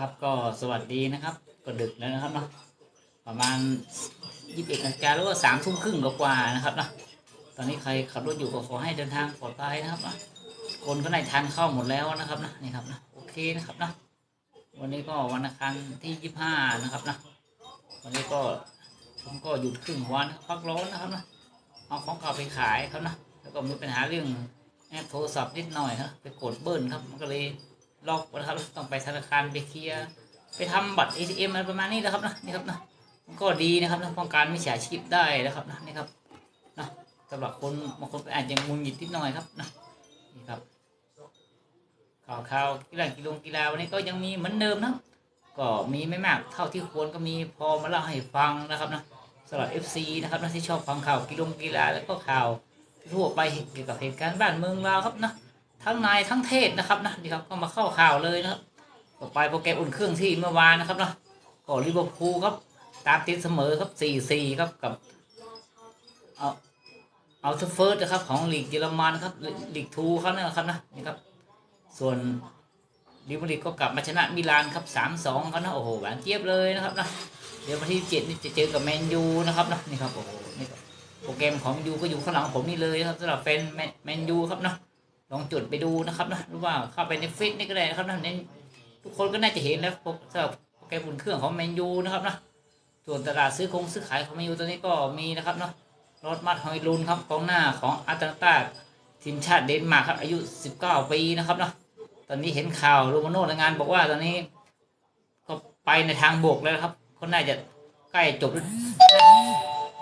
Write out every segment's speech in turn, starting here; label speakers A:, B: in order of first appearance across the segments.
A: ครับก็สวัสดีนะครับ ก็ดึกแล้วนะครับเนาะประมาณยี่สิบเอ็ดนาฬิกาหรือว่าสามทุ่มครึ่งกว่านะครับเนาะตอนนี้ใครขับรถอยู่ก็ขอให้เดินทางปลอดภัยนะครับเนาะคนก็ได้ทานเข้าวหมดแล้วนะครับนะนี่ครับนะโอเคนะครับนะวันนี้ก็วันอังคารที่ยี่ห้านะครับนะวันนี้ก็ผมก็หยุดครึ่งวันพักร้อนนะครับนะเอาของเก่าไปขายครับนะแล้วก็มีปัญหาเรื่องแอปโทรศัพท์นิดหน่อยครับไปกดเบิ้ลครับมันก็เลย ล็อกนะครับต้องไปธนาคารไปเคลียร์ไปทำบัตร ATM อะไรประมาณนี้นะครับนะนี่ครับนะมันก็ดีนะครับนะป้องกันมิจฉาชีพได้นะครับนะนี่ครับนะสำหรับคนบางคนอาจจะงุนหงิดนิดหน่อยครับนะนี่ครับข่าวข่าวกีฬากีฬากีฬาวันนี้ก็ยังมีเหมือนเดิมนะก็มีไม่มากเท่าที่ควรก็มีพอมาเล่าให้ฟังนะครับนะสำหรับ FC นะครับนะที่ชอบฟังข่าวกีฬากีฬาแล้วก็ข่าวทั่วไปเกี่ยวกับเหตุการณ์บ้านเมืองเราครับนะ ทั้งในทั้งเทศนะครับนะนี่ครับก็มาเข้าข่าวเลยนะครับ ต่อไปโปรแกรมอุ่นเครื่องที่เมื่อวานนะครับนะก็ลิเวอร์พูลครับ ตามติดเสมอครับ4-4ครับกับเอาเอาเทเฟิร์สนะครับของลีกเยอรมันครับลีกทูเขาเนี่ยครับนะนี่ครับ ส่วนลิเวอร์พูลก็กลับมาชนะมิลานครับ3-2เขานะโอ้โหหวานเจี๊ยบเลยนะครับนะเดี๋ยววันที่7นี่จะเจอกับแมนยูนะครับนะนี่ครับโอ้โหนี่ครับโปรแกรมของยูก็อยู่ข้างหลังผมนี่เลยครับสำหรับแฟนแมนยูครับเนาะ ลองจดไปดูนะครับนะหรือว่าเข้าไปในเฟซนี่ก็ได้นะครับนะในทุกคนก็น่าจะเห็นแล้วพวกสำหรับโปรแกรมอุ่นเครื่องของแมนยูนะครับนะส่วนตลาดซื้อคงซื้อขายของแมนยูตอนนี้ก็มีนะครับเนาะรถมัดฮอยลุนครับกองหน้าของอาร์เตนตาทีมชาติเดนมาร์กครับอายุ 19 ปีนะครับเนาะตอนนี้เห็นข่าวโรมาโน่รายงานบอกว่าตอนนี้ก็ไปในทางบวกแล้วครับก็น่าจะใกล้จบแล้ว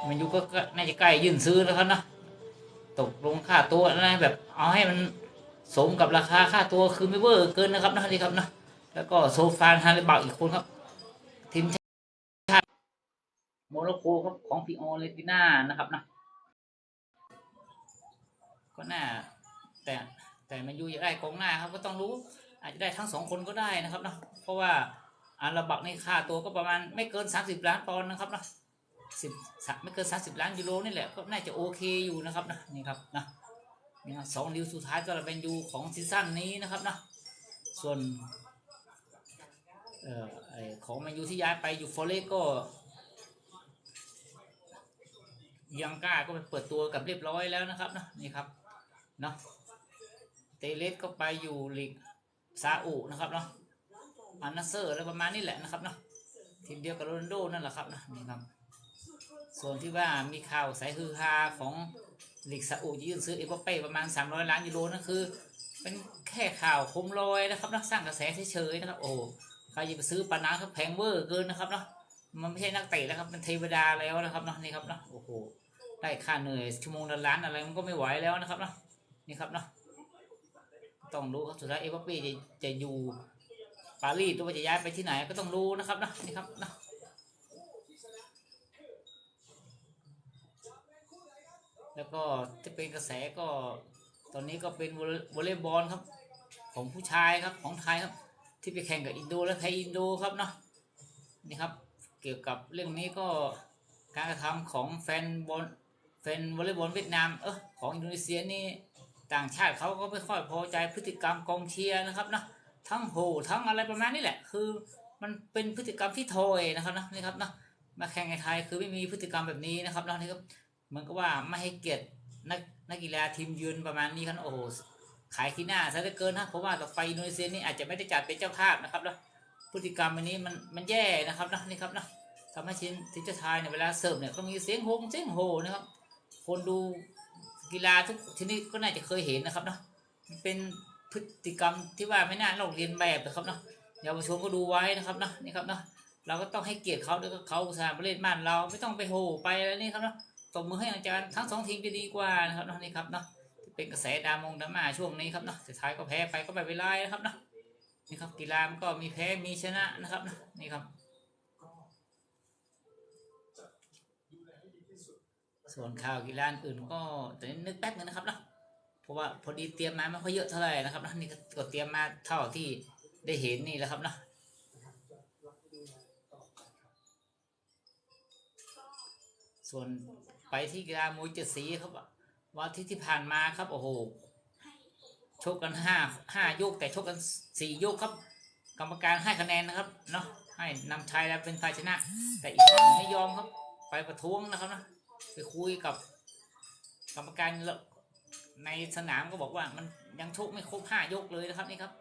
A: แมนยูก็น่าจะใกล้ยื่นซื้อแล้วครับนะตกลงค่าตัวนะแบบเอาให้มัน สมกับราคาค่าตัวคือไม่เวอร์เกินนะครับนะนี่ครับนะแล้วก็โซฟานฮาริบักอีกคนครับทีมชาติโมร็อกโกครับของฟิโอเลติน่านะครับนะก็น่าแต่แต่มันยูอยากได้กองหน้าครับก็ต้องรู้ อาจจะได้ทั้งสองคนก็ได้นะครับนะเพราะว่าอาราบักในค่าตัวก็ประมาณไม่เกินสามสิบล้านปอนด์นะครับนะสิบไม่เกินสามสิบล้านยูโรนี่แหละก็น่าจะโอเคอยู่นะครับนะนี่ครับนะ นี่นะสองดิวสุดท้ายสำหรับแมนยูของซีซั่นนี้นะครับนะส่วนเอ่อของแมนยูที่ย้ายไปอยู่ฟอร์เรสก็ยังกล้าก็ไปเปิดตัวกับเรียบร้อยแล้วนะครับนะนี่ครับเนาะเตเลสก็ไปอยู่ลีกซาอุนะครับเนาะอันนาเซอร์อะไรประมาณนี้แหละนะครับเนาะทีมเดียวกับโรนัลโดนั่นแหละครับนะนี่ครับส่วนที่ว่ามีข่าวสายฮือฮาของ ลีกซาอุยื่นซื้อเอเวอร์เป้ประมาณ 300 ล้านยูโรนั่นคือ เป็นแค่ข่าวคมลอยนะครับนะสร้างกระแสเฉยๆนะครับโอ้ใครจะไปซื้อปานาครับแพงเวอร์เกินนะครับเนาะมันไม่ใช่นักเตะแล้วครับเป็นเทวดาแล้วนะครับเนาะนี่ครับเนาะโอ้โหได้ค่าเหนื่อยชั่วโมงละล้านอะไรมันก็ไม่ไหวแล้วนะครับเนาะนี่ครับเนาะต้องรู้ครับสุดท้ายเอเวอร์เป้จะจะอยู่ปารีสหรือว่าจะย้ายไปที่ไหนก็ต้องรู้นะครับเนาะนี่ครับเนาะ แล้วก็ที่เป็นกระแสก็ตอนนี้ก็เป็นวอลเลย์บอลครับ ของผู้ชายครับของไทยครับ ที่ไปแข่งกับอินโดและแพ้อินโดครับเนาะนี่ครับเกี่ยวกับเรื่องนี้ก็การกระทำของแฟนบอลแฟนวอลเลย์บอลเวียดนามเออของอินโดนีเซียนี่ต่างชาติเขาก็ไม่ค่อยพอใจพฤติกรรมกองเชียร์นะครับเนาะทั้งโหทั้งอะไรประมาณนี้แหละ คือมันเป็นพฤติกรรมที่โทยนะครับนะนี่ครับเนาะมาแข่งในไทยคือไม่มีพฤติกรรมแบบนี้นะครับเนาะนี่ครับ มือนกับว่าไม่ให้เกียรตินักนักกีฬาทีมยืนประมาณนี้ครับโอ้โหขายขี้หน้าซะเหลือเกินนะเพราะว่าต่อไปอินโดนีเซียนี่อาจจะไม่ได้จัดเป็นเจ้าภาพนะครับแล้วพฤติกรรมอันนี้มันมันแย่นะครับนะนี่ครับนะทำให้ทีมทีมชาติไทยเนี่ยเวลาเสิร์ฟเนี่ยก็มีเสียงโฮงเสียงโหนะครับ คนดูกีฬาทุกชนิดก็น่าจะเคยเห็นนะครับนะมันเป็นพฤติกรรมที่ว่าไม่น่าลอกเรียนแบบนะครับนะเยาวชนก็ดูไว้นะครับนะนี่ครับนะเราก็ต้องให้เกียรติเขาด้วยก็เขาอุตสาห์มาเล่นบ้านเราไม่ต้องไปโหไปอะไรนี่ครับนะ ตบมือให้อาจารย์ทั้งสองทีมจะดีกว่านะครับเนาะนี่ครับเนาะเป็นกระแสดามงดราม่าช่วงนี้ครับเนาะสุดท้ายก็แพ้ไปก็ไม่เป็นไรนะครับเนาะนี่ครับกีฬามันก็มีแพ้มีชนะนะครับนะนี่ครับ ส่วนข่าวกีฬาอื่นก็แต่นึกแป๊บนึงนะครับเนาะเพราะว่าพอดีเตรียมมาไม่ค่อยเยอะเท่าไหร่นะครับนะนี่ก็เตรียมมาเท่าที่ได้เห็นนี่แหละครับเนาะส่วน ไปที่กีฬามวยเจ็ดสีครับวันที่ที่ผ่านมาครับโอ้โหชกกันห้าห้ายกแต่ชกกันสี่ยกครับ กรรมการให้คะแนนนะครับเนาะให้นำชัยแล้วเป็นฝ่ายชนะ แต่อีกฝั่งหนึ่งไม่ยอมครับ ไปประท้วงนะครับนะไปคุยกับ กรรมการในสนามก็บอกว่ามันยังชกไม่ครบห้ายกเลยนะครับนี่ครับ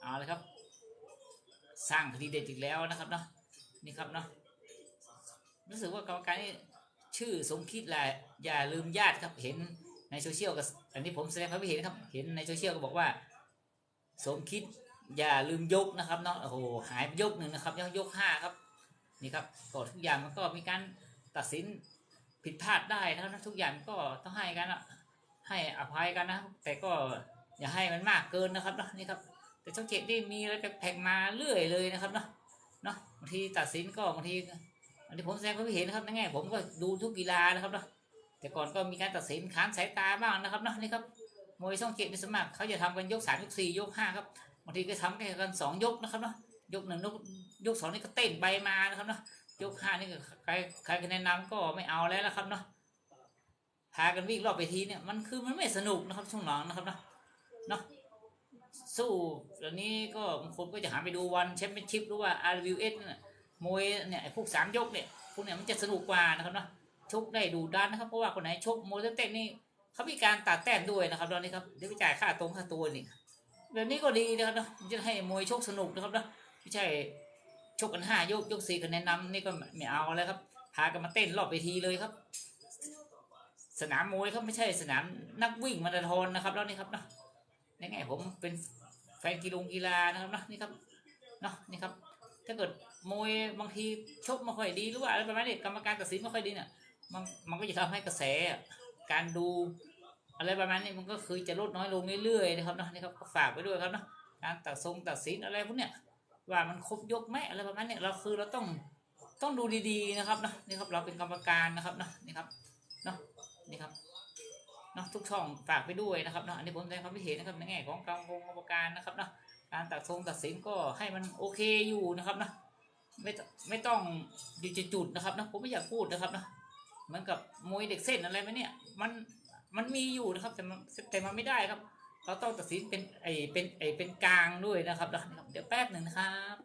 A: เอาเลยครับ สร้างคดีเด็ดอีกแล้วนะครับเนาะนี่ครับเนาะรู้สึกว่ากรรมการนี่ ชื่อสมคิดแหละอย่าลืมญาติครับเห็นในโซเชียลกับอันนี้ผมแสดงความเห็นครับ เห็นในโซเชียลก็บอกว่า สมคิดอย่าลืมยกนะครับเนาะโอ้โหหายไปยกหนึ่งนะครับยกยกห้าครับนี่ครับก็ทุกอย่างมันก็มีการตัดสินผิดพลาดได้นะครับทุกอย่างก็ต้องให้กันอะให้อภัยกันนะ แต่ก็อย่าให้มันมากเกินนะครับเนาะนี่ครับ แต่ช่องเจ็ดนี่มีอะไรแปลกๆมาเรื่อยเลยนะครับเนาะเนาะบางทีตัดสินก็บางที อันนี้ผมแสดงความคิเห็นนะครับในแง่ผมก็ดูทุกกีฬานะครับเนาะแต่ก่อนก็มีการตัดสินขานสายตาบ้างนะครับเนาะนี่ครับมวยช่องเจ็ดในสมัครเขาจะทำกันยกสามยกสี่ยกห้าครับบางทีก็ทำแค่กันสองยกนะครับเนาะยกหนึ่งยกยกสองนี่ก็เต้นใบมานะครับเนาะยกห้านี่ก็ใครใครคะแนนนำก็ไม่เอาแล้วนะครับเนาะพากันวิ่งรอบไปทีเนี่ยมันคือมันไม่สนุกนะครับช่วงหลังนะครับเนาะเนาะสู้ตอนนี้ก็บางคนก็จะหาไปดูวันแชมเปี้ยนชิพหรือว่า RWS เนี่ย มวยเนี่ยพวกสามยกเนี่ยพวกเนี่ยมันจะสนุกกว่านะครับเนาะชกได้ดูดันนะครับ เพราะว่าคนไหนชกมวยเต้นนี่เขามีการตัดแต้มด้วยนะครับตอนนี้ครับเดี๋ยวไปจ่ายค่าตรงค่าตัวนี่แบบนี้ก็ดีนะครับเนาะจะให้มวยชกสนุกนะครับเนาะไม่ใช่ชกกันห้ายกยกสี่คะแนนนำนี่ก็ไม่เอาแล้วครับพากันมาเต้นรอบเวทีเลยครับ สนามมวยครับไม่ใช่สนามนักวิ่งมาราธอนนะครับแล้วนี่ครับเนาะนี่ไงผมเป็นแฟนกีฬากีฬานะครับเนาะนี่ครับเนาะนี่ครับ ถ้าเกิด มวยบางทีชกไม่ค่อยดีหรือว่าอะไรประมาณนี้กรรมการตัดสินไม่ค่อยดีเนี่ยมันมันก็จะทำให้กระแสการดู อะไรประมาณนี้มันก็คือจะลดน้อยลงเรื่อยๆนะครับเนาะนี่ครับก็ฝากไปด้วยครับเนาะการตัดทรงตัดสินอะไรพวกเนี้ยว่ามันครบยกไหมอะไรประมาณนี้เราคือเราต้องต้องดูดีๆนะครับนะนี่ครับเราเป็นกรรมการนะครับนะนี่ครับเนาะนี่ครับเนาะทุกช่องฝากไปด้วยนะครับเนาะอันนี้ผมแสดงความคิดเห็นนะครับในแง่ของกรรมกรรมการนะครับเนาะการตัดทรงตัดสินก็ให้มันโอเคอยู่นะครับนะ ไม่ต้องไม่ต้องอยู่จุดๆนะครับนะผมไม่อยากพูดนะครับนะเหมือนกับมวยเด็กเส้นอะไรไหมเนี่ย มันมันมีอยู่นะครับแต่มันแต่มันไม่ได้ครับ เราต้องตัดสินเป็นไอเป็นไอเป็นกลางด้วยนะครับนะเดี๋ยวแป๊บหนึ่งนะครับ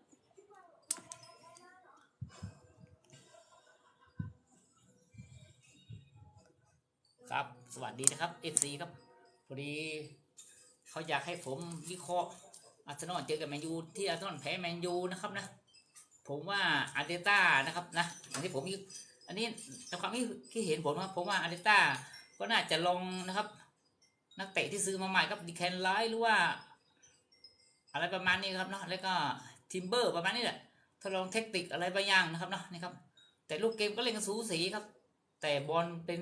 A: ครับสวัสดีนะครับ FC ครับพอดีเขาอยากให้ผมวิเคราะห์อาร์เซนอลเจอกับแมนยูที่อาร์เซนอลแพ้แมนยูนะครับนะ ผมว่าอาร์เตต้านะครับนะอันที่ผมอันนี้ในความที่ที่เห็นผมนะครับผมว่าอาร์เตต้าก็น่าจะลองนะครับ นักเตะที่ซื้อมาใหม่ครับดิแคนไลท์หรือว่า อะไรประมาณนี้ครับเนาะแล้วก็ทิมเบอร์ประมาณนี้แหละทดลองเทคนิคอะไรบางอย่างนะครับเนาะนี่ครับ แต่ลูกเกมก็เล่นกันสูสีครับ แต่บอลเป็น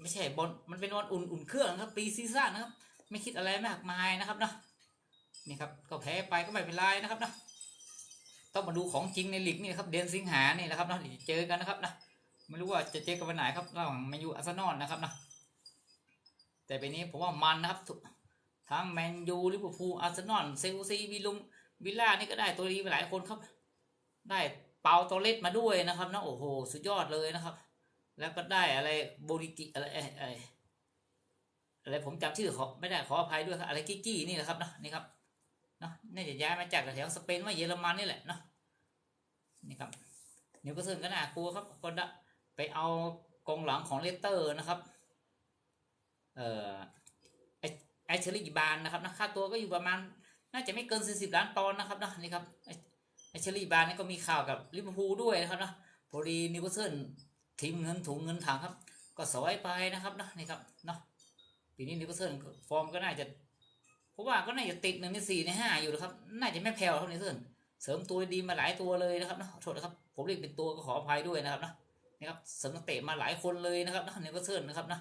A: ไม่ใช่บอลมันเป็นบอลอุ่นอุ่นเครื่องนะครับปีซีซั่นนะครับ ไม่คิดอะไรมากมายนะครับเนาะนี่ครับก็แพ้ไปก็ไม่เป็นไรนะครับเนาะ ต้องมาดูของจริงในลีกนี่ครับเดือนสิงหาเนี่ยนะครับนาะเจอกันนะครับนะไม่รู้ว่าจะเจอกันวันไหนครับระหว่างแมนยูอาร์เซนอลนะครับนะแต่ปีนี้ผมว่ามันนะครับทั้งแมนยูลิเวอร์พูลอาร์เซนอลเซลซีวิลุมวิลล่านี่ก็ได้ตัวดีไปหลายคนครับ ได้เปาโตเลสมาด้วยนะครับนะโอ้โหสุดยอดเลยนะครับ แล้วก็ได้อะไรโบริกิอะไรอะไรอะไรผมจำชื่อขอไม่ได้ขออภัยด้วยครับอะไรกี้กี้นี่แหละครับนะนี่ครับเนาะน่าจะย้ายมาจากแถวสเปนว่าเยอรมันนี่แหละเนาะ นี่ครับนิวคาเซิลก็น่ากลัวครับก็ได้ไปเอากองหลังของเลสเตอร์นะครับเอ่อไอเชอรี่บานนะครับนะค่าตัวก็อยู่ประมาณน่าจะไม่เกินสี่สิบล้านปอนด์นะครับนะนี่ครับไอเชอรี่บานนี่ก็มีข่าวกับลิเวอร์พูลด้วยนะครับนะพอดีนิวคาสเซิลทีมเงินถุงเงินถังครับ ก็สวยไปนะครับนะนี่ครับเนาะปีนี้นิวคาสเซิลฟอร์มก็น่าจะเพราะว่าก็น่าจะติดหนึ่งในสี่ในห้าอยู่นะครับ น่าจะไม่แผ่วครับนิวคาสเซิล เสริมตัวดีมาหลายตัวเลยนะครับนะขอโทษนะครับ ผมเรียกเป็นตัวก็ขออภัยด้วยนะครับนะนี่ครับเสริมนักเตะมาหลายคนเลยนะครับนะเนิวคาสเซิลนะครับนะ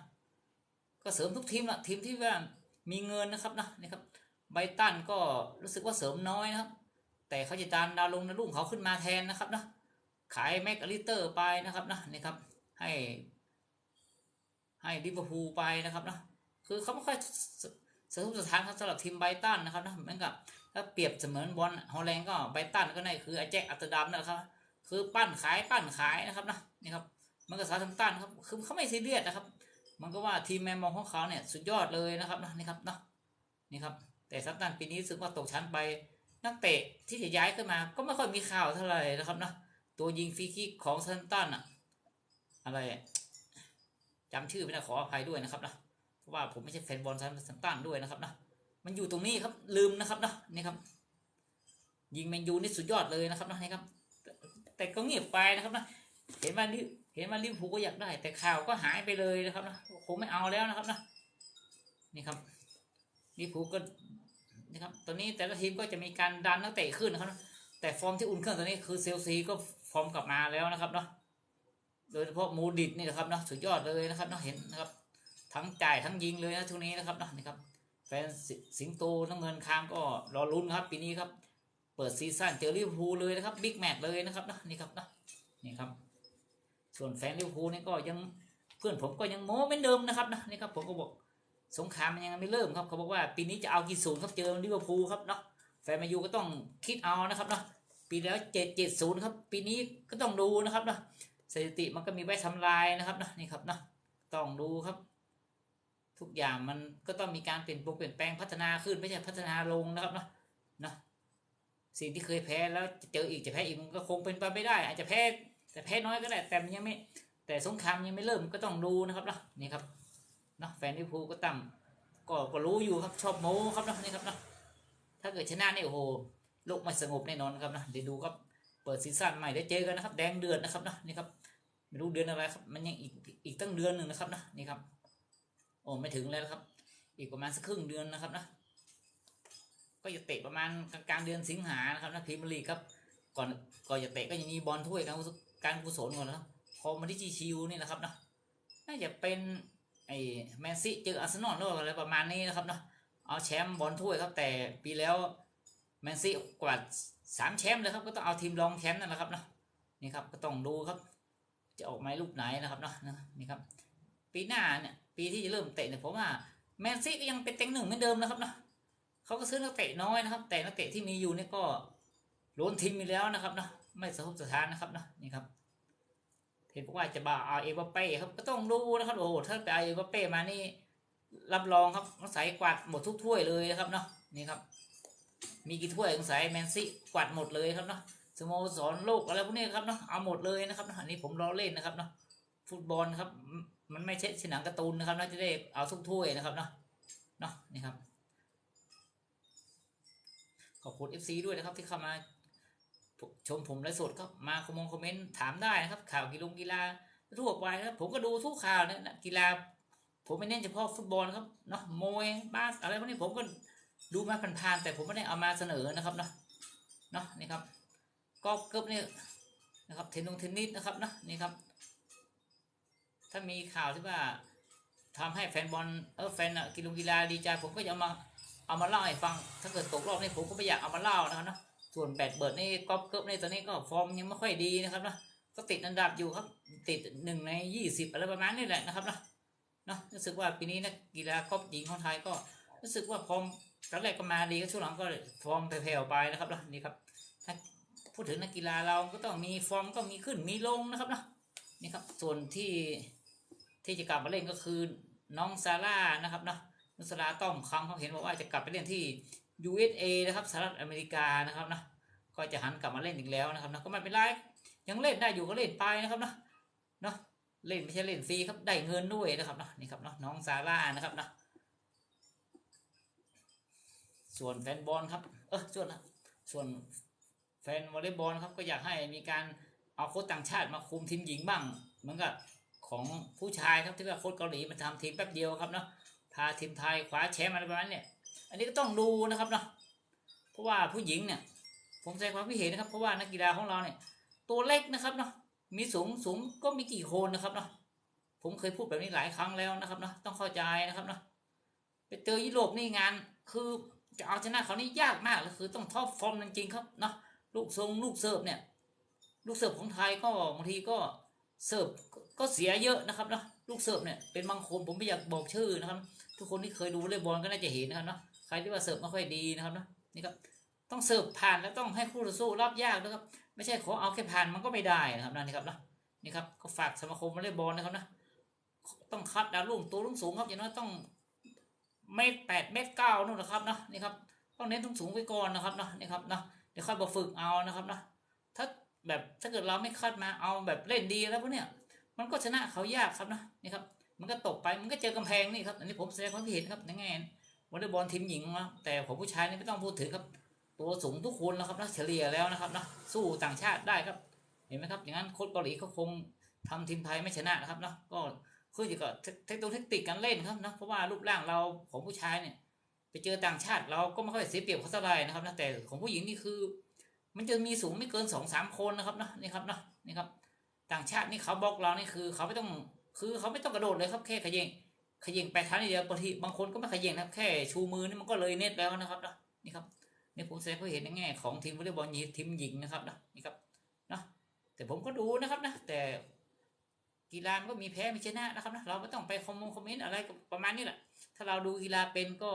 A: ก็เสริมทุกทีมละทีมที่ว่ามีเงินนะครับนะนี่ครับไบตันก็รู้สึกว่าเสริมน้อยนะครับ แต่เขาจะตามดาวลงในรุ่งเขาขึ้นมาแทนนะครับนะขายแม็กอลิเตอร์ไปนะครับนะนี่ครับ ให้ ให้ลิเวอร์พูลไปนะครับนะคือเขาไม่ค่อยสะทุกสถานครับสำหรับทีมไบตันนะครับนะเหมือนกับ ถ้าเปรียบเสมือนบอลฮอลแลนด์ก็ไบตันก็ในคือไอแจ็คอัตเตอร์ดัมนะครับ คือปั้นขายปั้นขายนะครับนะนี่ครับมันก็สาทัมตันครับคือเขาไม่ซีเรียสนะครับ มันก็ว่าทีมแมนมองของเขาเนี่ยสุดยอดเลยนะครับนะนี่ครับเนาะนี่ครับ แต่ซัมตันปีนี้รู้สึกว่าตกชั้นไปนักเตะที่จะย้ายขึ้นมา ก็ไม่ค่อยมีข่าวเท่าไหร่นะครับนะตัวยิงฟรีคิกของซันตันอะอะไรอะจำชื่อไม่ได้ขออภัยด้วยนะครับนะเพราะว่าผมไม่ใช่แฟนบอลซันตันด้วยนะครับนะ มันอยู่ตรงนี้ครับ ลืมนะครับเนาะนี่ครับ ยิงแมนยูนี่สุดยอดเลยนะครับเนาะนี่ครับแต่แต่ก็เงียบไปนะครับนะเห็นว่าลิเห็นว่าลิเวอร์พูลก็อยากได้ แต่ข่าวก็หายไปเลยนะครับนะคงไม่เอาแล้วนะครับนะนี่ครับลิเวอร์พูลก็นี่ครับตอนนี้แต่ละทีมก็จะมีการดันนักเตะขึ้นนะครับนะแต่ฟอร์มที่อุ่นเครื่องตอนนี้คือเซลซีก็ฟอร์มกลับมาแล้วนะครับเนาะโดยเฉพาะมูดิดนี่นะครับเนาะสุดยอดเลยนะครับเนาะเห็นนะครับ ทั้งจ่ายทั้งยิงเลยนะช่วงนี้นะครับเนาะนี่ครับ แฟนสิสิงโตน้ำเงินคามก็รอลุ้นครับปีนี้ครับ เปิดซีซั่นเจอลิเวอร์พูลเลยนะครับบิ๊กแมตช์เลยนะครับนะนี่ครับนะนี่ครับ ส่วนแฟนลิเวอร์พูลนี่ก็ยังเพื่อนผมก็ยังโม้เหมือนเดิมนะครับนะนี่ครับผมก็บอกสงครามมันยังไม่เริ่มครับเขาบอกว่าปีนี้จะเอากี่ศูนย์ครับเจอลิเวอร์พูลครับเนาะแฟนมนยูก็ต้องคิดเอานะครับเนาะปีแล้วเจ็ดเจ็ดศูนย์ครับ ปีนี้ก็ต้องดูนะครับเนาะสถิติมันก็มีไว้ทำลายนะครับนะนี่ครับนะต้องดูครับ ทุกอย่างมันก็ต้องมีการเปลี่ยนปลงเปลี่ยนแปลงพัฒนาขึ้นไม่ใช่พัฒนาลงนะครับเนาะเนาะสิ่งที่เคยแพ้แล้วจะเจออีกจะแพ้อีกมันก็คงเป็นไปไม่ได้ อาจจะแพ้แต่แพ้น้อยก็ได้แต่ยังไม่ แต่สงครามยังไม่เริ่มก็ต้องดูนะครับเนาะนี่ครับเนาะแฟนลิเวอร์พูลก็ตั้งก็ก็รู้อยู่ครับชอบโม้ครับเนาะนี่ครับเนาะถ้าเกิดชนะนี่โอ้โหโลกไม่สงบแน่นอนครับนะเดี๋ยวดูครับเปิดซีซั่นใหม่ได้เจอกันนะครับ แดงเดือดนะครับเนาะนี่ครับไม่รู้เดือนอะไรครับ มันยังอีกอีกตั้งเดือนหนึ่งนะครับนะนี่ครับ โอ้ไม่ถึงแล้วครับ อีกประมาณสักครึ่งเดือนนะครับนะ ก็จะเตะประมาณกลางเดือนสิงหานะครับนะพรีเมียร์ลีกครับ ก่อนก่อนจะเตะก็ยังมีบอลถ้วยการกุศลการกุศลก่อนนะครับพอมาที่จีชิวนี่นะครับนะน่าจะเป็นไอ้แมนซีเจออาร์เซนอลหรืออะไรประมาณนี้นะครับเนาะเอาแชมป์บอลถ้วยครับ แต่ปีแล้วแมนซีกวาดสามแชมป์เลยครับ ก็ต้องเอาทีมรองแชมป์นั่นแหละครับเนาะนี่ครับก็ต้องดูครับ จะออกมารูปไหนนะครับเนาะนะนี่ครับ ปีหน้าเนี่ยปีที่จะเริ่มเตะเนี่ยผมว่าแมนซีก็ยังเป็นเต็งหนึ่งเหมือนเดิมนะครับเนาะเขาก็ซื้อนักเตะน้อยนะครับ แต่นักเตะที่มีอยู่เนี่ยก็โดนทิ้งไปแล้วนะครับเนาะไม่สะทกสถานนะครับเนาะนี่ครับเห็นบอกว่าจะบ่าเอาเอวอร์เป้ครับก็ต้องดูนะครับโอ้โหถ้าไปเอาเอวอร์เป้มานี่รับรองครับสงสัยกวาดหมดทุกถ้วยเลยนะครับเนาะนี่ครับ มีกี่ถ้วยสงสัยแมนซีกวาดหมดเลยครับเนาะสโมสรโลกอะไรพวกนี้ครับเนาะเอาหมดเลยนะครับเนาะอันนี้ผมล้อเล่นนะครับเนาะ ฟุตบอลครับ มันไม่ใช่หนังการ์ตูนนะครับน่าจะได้เอาทุกถ้วยนะครับเนาะเนาะนี่ครับ ขอบคุณ FC ด้วยนะครับ ที่เข้ามาชมผมไลฟ์สดครับมาคอมมงคอมเมนต์ถามได้นะครับ ข่าวกีฬากีฬาทั่วไปนะครับผมก็ดูทุกข่าวนะกีฬา ผมไม่เน้นเฉพาะฟุตบอลครับเนาะมวยบาสอะไรพวกนี้ผมก็ดูมาผ่านๆแต่ผมไม่ได้เอามาเสนอนะครับเนาะเนาะนี่ครับกอล์ฟเกิบเนี่ยนะครับเทนนงเทนนิสนะครับเนาะนี่ครับ ถ้ามีข่าวที่ว่าทำให้แฟนบอลเออแฟนกีฬากีฬาดีใจผมก็จะเอามาเอามาเล่าให้ฟัง ถ้าเกิดตกรอบนี่ผมก็ไม่อยากเอามาเล่านะครับเนาะส่วนแบดเบิร์ดนี่ก๊อปเกิบในตอนนี้ก็ฟอร์มยังไม่ค่อยดีนะครับเนาะก็ติดอันดับอยู่ครับ ติดหนึ่งในยี่สิบอะไรประมาณนี้แหละนะครับเนาะเนาะรู้สึกว่าปีนี้นักกีฬากอล์ฟหญิงของไทยก็รู้สึกว่าฟอร์มตอนแรกก็มาดีก็ช่วงหลังก็ฟอร์มแผ่วๆไปนะครับเนาะนี่ครับถ้าพูดถึงนักกีฬาเราก็ต้องมีฟอร์มก็มีขึ้นมีลงนะครับนะนี่ครับส่วนที่ ที่จะกลับมาเล่นก็คือน้องซาร่านะครับเนาะนุสราต้อมคำเขาเห็นบอกว่าจะกลับไปเล่นที่ USA นะครับสหรัฐอเมริกานะครับนะก็จะหันกลับมาเล่นอีกแล้วนะครับนะก็ไม่เป็นไรยังเล่นได้อยู่ก็เล่นไปนะครับนะเนาะเล่นไม่ใช่เล่นฟรีครับได้เงินด้วยนะครับเนาะนี่ครับเนาะน้องซาร่านะครับนะส่วนแฟนบอลครับเออส่วนส่วนแฟนวอลเลย์บอลครับก็อยากให้มีการเอาโค้ชต่างชาติมาคุมทีมหญิงบ้างเหมือนกับ ของผู้ชายครับที่ว่าโค้ชเกาหลีมาทำทีมแป๊บเดียวครับเนาะพาทีมไทยคว้าแชมป์อะไรประมาณนี้เนี่ยอันนี้ก็ต้องดูนะครับเนาะเพราะว่าผู้หญิงเนี่ย ผมแสดงความคิดเห็นนะครับ เพราะว่านักกีฬาของเราเนี่ย ตัวเล็กนะครับเนาะมีสูงสูงก็มีกี่คนนะครับเนาะผมเคยพูดแบบนี้หลายครั้งแล้วนะครับเนาะต้องเข้าใจนะครับเนาะไปเจอยุโรปนี่งาน คือจะเอาชนะเขานี่ยากมากเลยคือต้องท็อปฟอร์มจริงๆครับเนาะลูกทรงลูกเสิร์ฟเนี่ย ลูกเสิร์ฟของไทยก็บางทีก็ เสิร์ฟก็เสียเยอะนะครับเนาะลูกเสิร์ฟเนี่ยเป็นบางคนผมไม่อยากบอกชื่อนะครับ ทุกคนที่เคยดูเลย์บอลก็น่าจะเห็นนะครับเนาะใครที่ว่าเสิร์ฟไม่ค่อยดีนะครับเนาะนี่ครับต้องเสิร์ฟผ่านแล้วต้องให้คู่ต่อสู้รับยากนะครับ ไม่ใช่ขอเอาแค่ผ่านมันก็ไม่ได้นะครับนั่นนี่ครับเนาะนี่ครับก็ฝากสมาคมวอลเลย์บอลนะครับนะต้องคัดดาวรุ่งตัวรุ่งสูงครับอย่างน้อยต้องเมตรแปดเมตรเก้านู่นนะครับเนาะนี่ครับต้องเน้นสูงไว้ก่อนนะครับเนาะนี่ครับเนาะเดี๋ยวค่อยมาฝึกเอานะครับเนาะ แบบถ้าเกิดเราไม่คัดมาเอาแบบเล่นดีแล้วพวกเนี้ยมันก็ชนะเขายากครับนะนี่ครับ มันก็ตกไปมันก็เจอกำแพงนี่ครับ อันนี้ผมแสดงความคิดเห็นครับในแง่วอลเลย์บอลทีมหญิงนะแต่ของผู้ชายนี่ไม่ต้องพูดถึงครับ ตัวสูงทุกคนนะครับนะเฉลี่ยแล้วนะครับนะสู้ต่างชาติได้ครับ เห็นไหมครับ อย่างนั้นโค้ชเกาหลีเขาคงทำทีมไทยไม่ชนะนะครับนะก็ขึ้นอยู่กับเทคโนเทคนิคการเล่นครับนะเพราะว่ารูปร่างเราของผู้ชายเนี่ย ไปเจอต่างชาติเราก็ไม่ค่อยเสียเปรียบเขาเท่าไหร่นะครับนะแต่ของผู้หญิงนี่คือ มันจะมีสูงไม่เกินสองสามคนนะครับเนาะนี่ครับเนาะนี่ครับ ต่างชาตินี่เขาบล็อกเรานี่คือเขาไม่ต้องคือเขาไม่ต้องกระโดดเลยครับแค่ขยิงขยิงไปท้านี่เดียวบางทีบางคนก็ไม่ขยิงนะครับแค่ชูมือนี่มันก็เลยเน็ตแล้วนะครับเนาะนี่ครับนี่ผมแสดงให้เห็นในแง่ของทีมวอลเลย์บอลหญิงทีมหญิงนะครับเนาะนี่ครับเนาะแต่ผมก็ดูนะครับนะแต่กีฬามันก็มีแพ้มีชนะนะครับนะเราไม่ต้องไปคอมมงคอมเมนต์อะไรประมาณนี้แหละ ถ้าเราดูกีฬาเป็นก็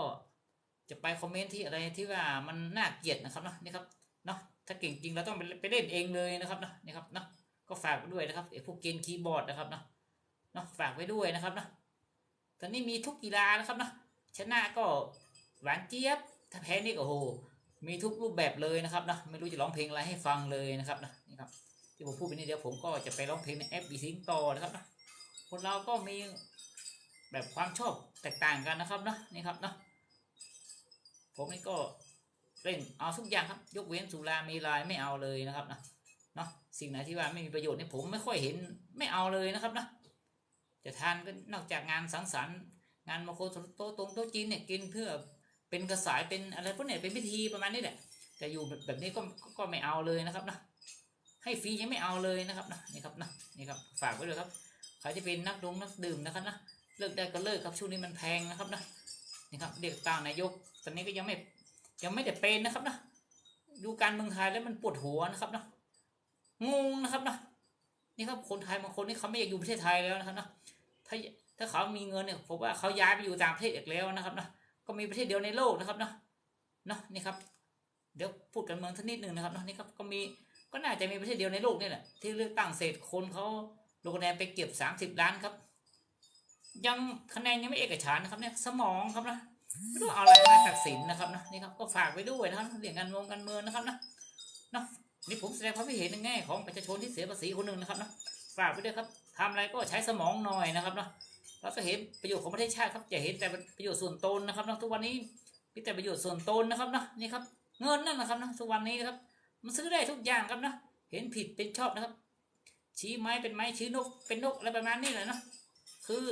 A: จะไปคอมเมนต์ที่อะไรที่ว่ามันน่าเกลียดนะครับเนาะนี่ครับเนาะ ถ้าเก่งจริงเราต้องไปไปเล่นเองเลยนะครับนะนี่ครับนะก็ฝากไว้ด้วยนะครับไอ้พวกเกมคีย์บอร์ดนะครับนะเนาะฝากไว้ด้วยนะครับนะตอนนี้มีทุกกีฬานะครับนะชนะก็หวานเจี๊ยบถ้าแพ้นี่ก็โหมีทุกรูปแบบเลยนะครับนะไม่รู้จะร้องเพลงอะไรให้ฟังเลยนะครับนะนี่ครับที่ผมพูดไปนี่เดี๋ยวผมก็จะไปร้องเพลงในแอปบีซิงต่อนะครับนะคนเราก็มีแบบความชอบแตกต่างกันนะครับนะนี่ครับนะผมนี่ก็ เล่นเอาทุกอย่างครับ ยกเว้นสุรามีลายไม่เอาเลยนะครับนะเนาะสิ่งไหนที่ว่าไม่มีประโยชน์เนี่ยผมไม่ค่อยเห็นไม่เอาเลยนะครับนะจะทานก็นอกจากงานสังสรรค์ งานมาโคโต๊ะตรงโต๊ะจีนเนี่ยกินเพื่อเป็นกระสายเป็นอะไรพวกเนี่ยเป็นพิธีประมาณนี้แหละแต่อยู่แบบแบบนี้ก็ก็ไม่เอาเลยนะครับนะให้ฟรียังไม่เอาเลยนะครับนะนี่ครับนะนี่ครับฝากไว้เลยครับใครที่เป็นนักดงนักดื่มนะครับนะเลิกได้ก็เลิกครับช่วงนี้มันแพงนะครับนะนี่ครับเด็กต่างนายกตอนนี้ก็ยังไม่ ยังไม่ได้เป็นนะครับนะดูการเมืองไทยแล้วมันปวดหัวนะครับนะงงนะครับนะนี่ครับคนไทยบางคนนี่เขาไม่อยากอยู่ประเทศไทยแล้วนะครับนะถ้าถ้าเขามีเงินเนี่ยผมว่าเขาย้ายไปอยู่ต่างประเทศอีกแล้วนะครับนะก็มีประเทศเดียวในโลกนะครับนะเนาะนี่ครับ เดี๋ยวพูดกันเมืองสักนิดหนึ่งนะครับเนาะนี่ครับก็มีก็น่าจะมีประเทศเดียวในโลกนี่แหละที่เลือกตั้งเสร็จคนเขาลงคะแนนไปเก็บสามสิบล้านครับ ยังคะแนนยังไม่เอกฉันนะครับเนี่ยสมองครับนะ ไม่รู้เอาอะไรมาตัดสินนะครับนะนี่ครับก็ฝากไว้ด้วยนะครับเรื่องการเมืองการเมืองนะครับนะเนาะนี่ผมแสดงความคิดเห็นในแง่ของประชาชนที่เสียภาษีคนหนึ่งนะครับนะฝากไว้ด้วยครับทำอะไรก็ใช้สมองหน่อยนะครับนะเราจะเห็นประโยชน์ของประเทศชาติครับอย่าเห็นแต่ประโยชน์ส่วนตนนะครับนะทุกวันนี้มีแต่ประโยชน์ส่วนตนนะครับนะนี่ครับเงินนั่นนะครับนะทุกวันนี้นะครับ มันซื้อได้ทุกอย่างครับนะเห็นผิดเป็นชอบนะครับ ชี้ไม้เป็นไม้ชี้นกเป็นนกอะไรประมาณนี้เลยนะคือ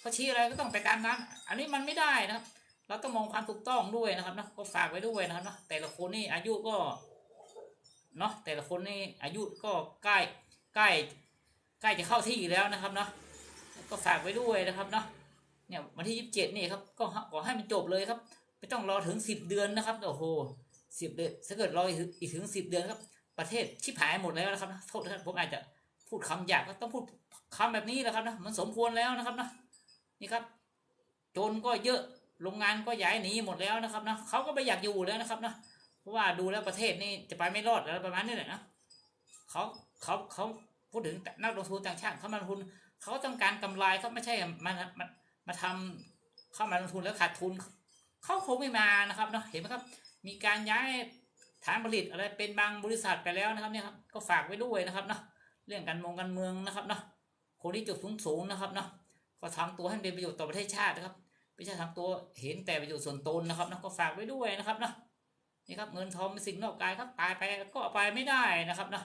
A: เขาชี้อะไรก็ต้องไปตามนั้น อันนี้มันไม่ได้นะครับ เราต้องมองความถูกต้องด้วยนะครับเนาะก็ฝากไว้ด้วยนะครับเนาะแต่ละคนนี่อายุก็เนาะแต่ละคนนี่อายุก็ใกล้ใกล้ใกล้จะเข้าที่แล้วนะครับเนาะก็ฝากไว้ด้วยนะครับเนาะเนี่ยวันที่ยี่สิบเจ็ดนี่ครับก็ขอให้มันจบเลยครับไม่ต้องรอถึงสิบเดือนนะครับโอ้โหสิบเดือนถ้าเกิดรออีกถึงสิบเดือนครับ ประเทศชิบหายหมดแล้วนะครับนะโทษนะครับผมอาจจะพูดคำหยาบก็ต้องพูดคำแบบนี้แหละครับนะมันสมควรแล้วนะครับนะนี่ครับจรก็เยอะ โรงงานก็ย้ายหนีหมดแล้วนะครับนะเขาก็ไม่อยากอยู่แล้วนะครับนะเพราะว่าดูแล้วประเทศนี่จะไปไม่รอดแล้วประมาณนี้แหละนะเขาเขาเขาพูดถึงนักลงทุนต่างชาติเขามาลงทุนเขาต้องการกำไรเขาไม่ใช่มามามาทำเข้ามาลงทุนแล้วขาดทุนเขาคงไม่มานะครับเนาะเห็นไหมครับ มีการย้ายฐานผลิตอะไรเป็นบางบริษัทไปแล้วนะครับเนี่ยครับก็ฝากไว้ด้วยนะครับเนาะเรื่องการมองการเมืองนะครับเนาะคนที่จุดสูงสูงนะครับเนาะก็ทำตัวให้เป็นประโยชน์ต่อประเทศชาตินะครับ ไม่ใช่ทำตัวเห็นแต่ประโยชน์ส่วนตนนะครับนะก็ฝากไว้ด้วยนะครับเนาะนี่ครับเงินทองเป็นสิ่งนอกกายครับตายไปก็ไปไม่ได้นะครับนะ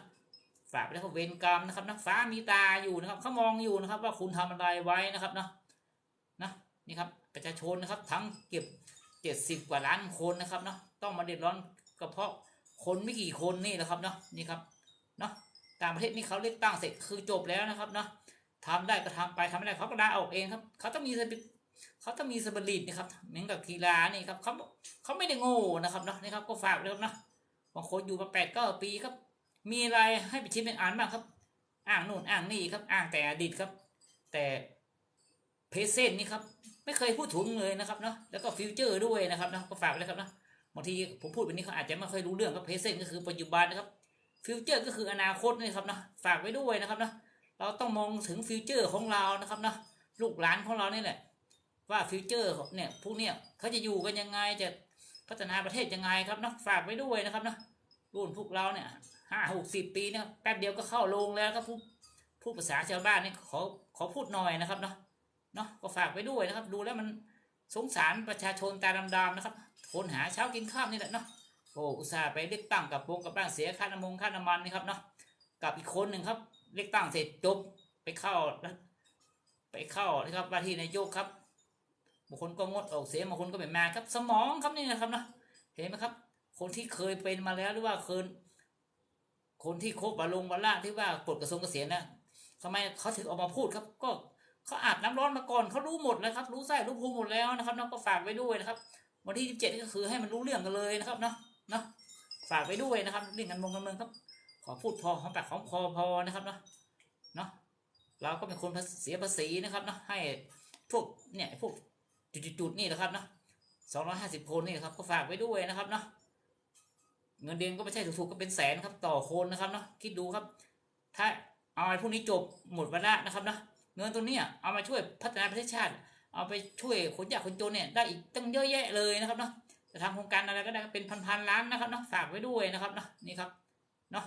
A: ฝากไว้แล้วเวรกรรมนะครับนะฟ้ามีตาอยู่นะครับเขามองอยู่นะครับ ว่าคุณทำอะไรไว้นะครับนะนะนี่ครับประชาชนนะครับทั้งเก็บเจ็ดสิบกว่าล้านคนนะครับเนาะต้องมาเดือดร้อนก็เพราะคนไม่กี่คนนี่แหละครับเนาะนี่ครับเนาะต่างประเทศนี่เขาเลือกตั้งเสร็จคือจบแล้วนะครับเนาะทำได้ก็ทำไปทำไม่ได้เขาก็ลาออกเองครับเขาต้องมีสปิ เขาต้องมีสปิริตนะครับเหมือนกับกีฬานี่ครับเขาเขาไม่ได้โง่นะครับเนาะนี่ครับก็ฝากเลยครับนะบางคนอยู่มาแปดก้าปีครับ มีอะไรให้ไปชิมเป็นอ่านบ้างครับอ้างนู่นอ้างนี่ครับอ้างแต่อดีตครับ แต่เพเซนนี่ครับไม่เคยพูดถึงเลยนะครับเนาะแล้วก็ฟิวเจอร์ด้วยนะครับนะก็ฝากเลยครับนะบางทีผมพูดแบบนี้เขาอาจจะไม่ค่อยรู้เรื่องครับเพเซนก็คือปัจจุบันนะครับฟิวเจอร์ก็คืออนาคตนี่ครับนะฝากไว้ด้วยนะครับนะเราต้องมองถึงฟิวเจอร์ของเรานะครับนะลูกหลานของเรานี่แหละ ว่าฟิวเจอร์เนี่ยพวกเนี้ยเขาจะอยู่กันยังไงจะพัฒนาประเทศยังไงครับเนาะฝากไว้ด้วยนะครับเนาะรุ่นพวกเราเนี่ยห้าหกสิบปีเนี่ยแป๊บเดียวก็เข้าโรงแล้วครับผู้ผู้ภาษาชาวบ้านนี่ขอขอพูดหน่อยนะครับเนาะเนาะก็ฝากไว้ด้วยนะครับ ดูแล้วมันสงสารประชาชนตาดำๆนะครับคนหาเช้ากินข้ามนี่แหละเนาะโอ้อุตส่าห์ไปเลือกตั้งกับวงกับบ้านเสียค่าน้ำมันค่าน้ำมันนี่ครับเนาะกับอีกคนหนึ่งครับเลือกตั้งเสร็จจบไปเข้าไปเข้านะครับว่าที่นายกครับ บางคนก็งดออกเสียงบางคนก็ไม่มาครับ สมองครับนี่นะครับเนาะเห็นไหมครับ คนที่เคยเป็นมาแล้วหรือว่าเคยคนที่คบวาลงวาล่าที่ว่ากฎกระทรวงเกษียณนะทำไมเขาถึงออกมาพูดครับ ก็เขาอาบน้ำร้อนมาก่อนเขารู้หมดแล้วครับ รู้ไส้รู้ภูมิหมดแล้วนะครับเนาะก็ฝากไว้ด้วยนะครับ วันที่27ก็คือให้มันรู้เรื่องกันเลยนะครับเนาะเนาะฝากไว้ด้วยนะครับเรื่องการเมองการเมืองครับ ขอพูดพอของปากของคอพอนะครับเนาะเนาะเราก็เป็นคนเสียภาษีนะครับเนาะให้พวกเนี่ยพวก จุดๆนี่นะครับเนาะสองร้อยห้าสิบคนนี่ครับก็ฝากไว้ด้วยนะครับเนาะเงินเดือนก็ไม่ใช่ถูกๆก็เป็นแสนครับต่อคนนะครับเนาะคิดดูครับ ถ้าเอาไอ้พวกนี้จบหมดวาระนะครับเนาะเงินตัวเนี้ยเอามาช่วยพัฒนาประเทศชาติ เอาไปช่วยคนยากคนจนเนี่ยได้อีกตั้งเยอะแยะเลยนะครับเนาะจะทำโครงการอะไรก็ได้เป็นพันๆล้านนะครับเนาะฝากไว้ด้วยนะครับเนาะนี่ครับเนาะ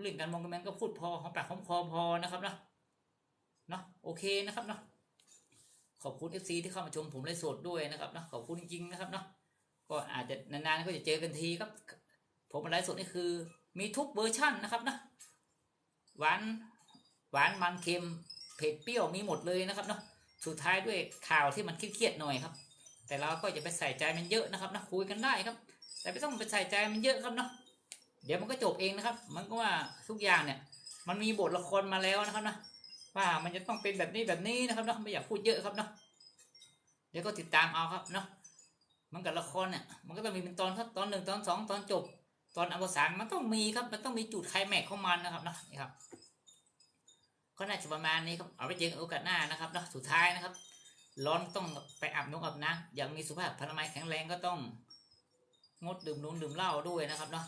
A: เรื่องการมองกันแมนก็พูดพอของปากของคอพอนะครับเนาะเนาะโอเคนะครับเนาะ ขอบคุณ FC ที่เข้ามาชมผมไลฟ์สดด้วยนะครับเนาะขอบคุณจริงนะครับเนาะก็อาจจะนานๆก็จะเจอกันทีครับ ผมไลฟ์สดนี่คือ มีทุกเวอร์ชั่นนะครับนะหวานหวานมันเค็มเผ็ดเปรี้ยวมีหมดเลยนะครับเนาะสุดท้ายด้วยข่าวที่มันเครียดๆหน่อยครับ แต่เราก็จะไปใส่ใจมันเยอะนะครับนะคุยกันได้ครับ แต่ไม่ต้องไปใส่ใจมันเยอะครับเนาะเดี๋ยวมันก็จบเองนะครับ มันก็ว่าทุกอย่างเนี่ย มันมีบทละครมาแล้วนะครับนะ ว่ามันจะต้องเป็นแบบนี้แบบนี้นะครับเนาะไม่อยากพูดเยอะครับเนาะเดี๋ยวก็ติดตามเอาครับเนาะมันกับละครเนี่ยมันก็ต้องมีเป็นตอนครับตอนหนึ่งตอนสองตอนจบ ตอนอวสานมันต้องมีครับมันต้องมีจุดไคลแม็กของมันนะครับเนาะนี่ครับก็น่าจะประมาณนี้ครับเอาไว้เจอกันโอกาสหน้านะครับเนาะสุดท้ายนะครับ ร้อนต้องไปอาบน้ำอาบน้ำอย่างมีสุขภาพพลามัยแข็งแรงก็ต้องงดดื่มนุ่นดื่มเหล้าด้วยนะครับเนาะ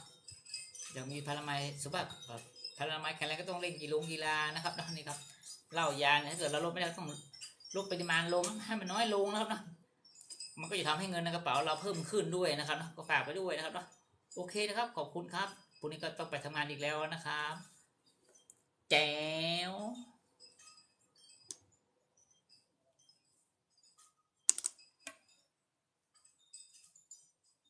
A: อย่างมีพลามัยสุขภาพพลามัยแข็งแรงก็ต้องเล่นกีฬากีฬานะครับเนาะนี่ครับ เหล้ายาเนี่ยถ้าเกิดเราลดไม่ได้ต้องลดปริมาณลงให้มันน้อยลงนะครับนะมันก็จะทำให้เงินในกระเป๋าเราเพิ่มขึ้นด้วยนะครับนะก็ฝากไปด้วยนะครับนะโอเคนะครับ ขอบคุณครับพรุ่งนี้ก็ต้องไปทำงานอีกแล้วนะครับ แจง